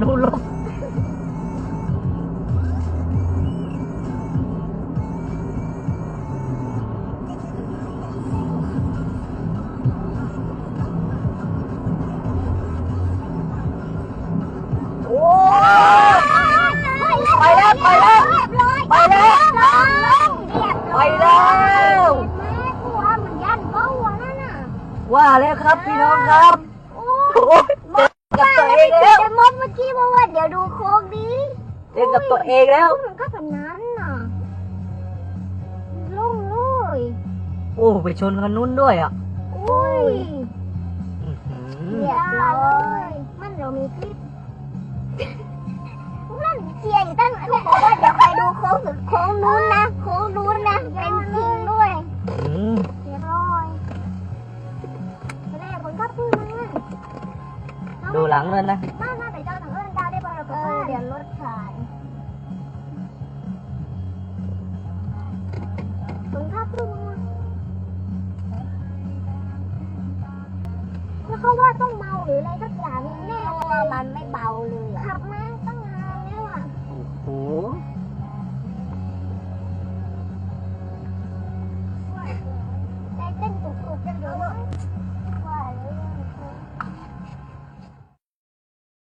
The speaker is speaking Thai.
ดูลมไปแล้วไปแล้วไปแล้วไปแล้วแม่กลัวเหมือนยันเบ้าอะนั่นน่ะว่าแล้วครับพี่น้องครับ โอ้ย อกว่าเดี๋ยวดูโค้งดีเจอกับตัวเองแล้ว มันก็แบบนั้นน่ะลุ่งเลยโอ้ไปชนคันนู้นด้วยอะอุ้ยอื้อหือเรียบร้อยมันเรามีคลิปนั่นเชียร์อยู่ตั้งเขาบอกว่าเดี๋ยวไปดูโค้งสุดโค้งนู้นนะโค้งนู้นนะเป็นจริงด้วยอืมเรียบร้อยแรกคนก็พูดมาดูหลังเลยนะ มามา เดี๋ยวรถขายคนก็พูดมาแล้วเขาว่าต้องเมาหรืออะไรสักอย่างแน่ว่ามันไม่เบาเลย